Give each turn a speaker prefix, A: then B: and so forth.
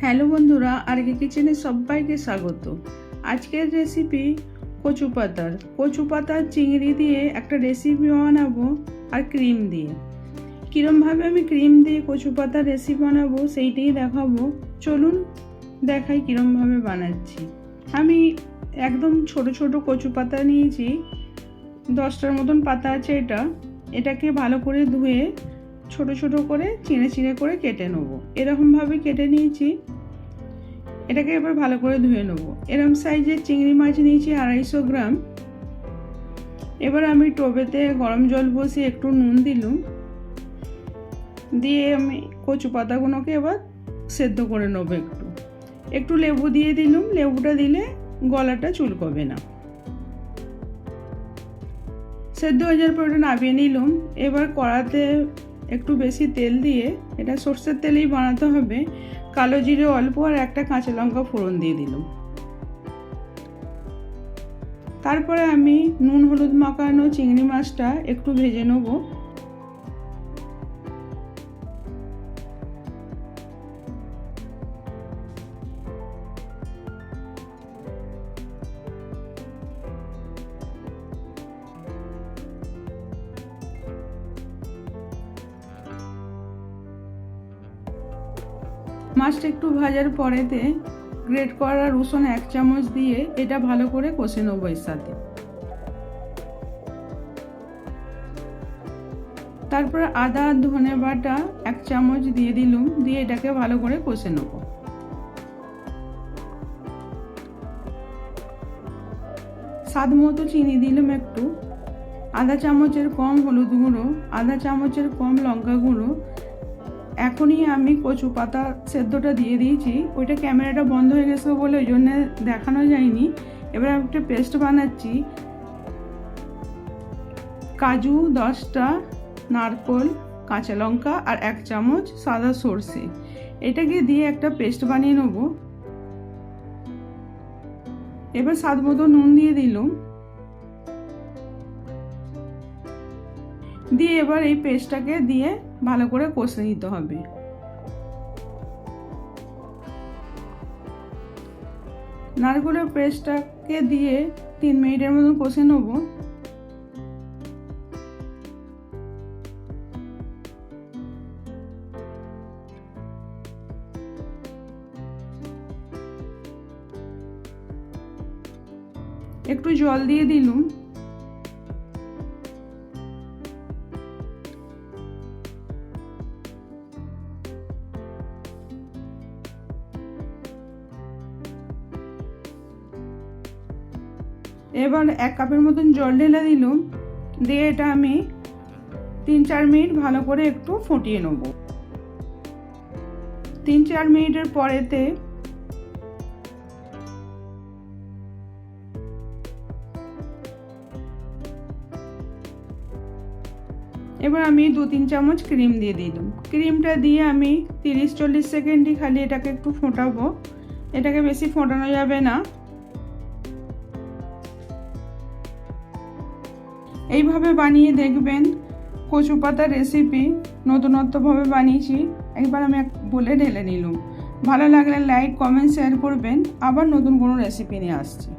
A: Hello বন্ধুরা আরকে কিচেনে সবাইকে স্বাগত। আজকের রেসিপি কচু পাতার। কচু পাতার চিংড়ি দিয়ে একটা রেসিপি বানাবো আর ক্রিম দিয়ে। কীরমভাবে আমি ক্রিম দিয়ে কচু পাতার রেসিপি বানাবো সেইটাই দেখাবো। চলুন দেখাই কীরমভাবে বানাচ্ছি। আমি একদম ছোট ছোট কচু পাতা নিয়েছি। দশটার মতন পাতা আছে এটা। এটাকে ভালো করে ধুয়ে ছোট ছোট করে চিড়ে চিড়ে করে কেটে নেব। এরকমভাবে কেটে নিয়েছি। এটাকে এবার ভালো করে ধুয়ে নেব। এরকম সাইজের চিংড়ি মাছ নিয়েছি আড়াইশো গ্রাম। এবার আমি টোবেতে গরম জল বসিয়ে একটু নুন দিলুম। দিয়ে আমি কচু পাতাগুলোকে এবার সেদ্ধ করে নেব একটু। একটু লেবু দিয়ে দিলুম। লেবুটা দিলে গলাটা চুলকবে না। সেদ্ধ হয়ে যাওয়ার পর ওটা নামিয়ে নিলাম। এবার কড়াতে একটু বেশি তেল দিয়ে এটা সর্ষের তেলেই বানাতে হবে। কালো জিরে অল্প আর একটা কাঁচা লঙ্কা ফোড়ন দিয়ে দিলাম। তারপরে আমি নুন, হলুদ মাখানো চিংড়ি মাছটা একটু ভেজে নেব। মাছটা একটু ভাজার পরেতে গ্রেট করা রসুন এক চামচ দিয়ে এটা ভালো করে কষে নেব এর সাথে। তারপর আদা, ধনে বাটা এক চামচ দিয়ে দিলুম, দিয়ে এটাকে ভালো করে কষে নেব। স্বাদ মতো চিনি দিলাম একটু। আধা চামচের কম হলুদ গুঁড়ো, আধা চামচের কম লঙ্কা গুঁড়ো এখনই আমি কচু পাতা সেদ্ধটা দিয়ে দিয়েছি। ওইটা ক্যামেরাটা বন্ধ হয়ে গেছে বলে ওই জন্য দেখানো যায়নি। এবার আমি একটা পেস্ট বানাচ্ছি। কাজু, দশটা, নারকোল, কাঁচা লঙ্কা আর এক চামচ সাদা সর্ষে। এটাকে দিয়ে একটা পেস্ট বানিয়ে নেব। এবার স্বাদ মতো নুন দিয়ে দিলাম। দিয়ে এবার এই পেস্টটাকে দিয়ে ভালো করে কষে নিতে হবে। নারকেলের পেস্টটাকে দিয়ে তিন মিনিটের মতন কষে নেব। একটু জল দিয়ে দিলুম। এবার এক কাপের মতন জল ঢেলে দিলুম, দিয়ে এটা আমি তিন চার মিনিট ভালো করে একটু ফুটিয়ে নেব। তিন চার মিনিটের পরেতে এবার আমি দু তিন চামচ ক্রিম দিয়ে দিলাম। ক্রিমটা দিয়ে আমি তিরিশ চল্লিশ সেকেন্ডই খালি এটাকে একটু ফোটাবো। এটাকে বেশি ফোটানো যাবে না। এইভাবে বানিয়ে দেখবেন কচু পাতার রেসিপি নতুনত্বভাবে বানিয়েছি। একবার আমি এক বলে ঢেলে নিলাম। ভালো লাগলে লাইক কমেন্ট শেয়ার করবেন। আবার নতুন কোনো রেসিপি নিয়ে আসছি।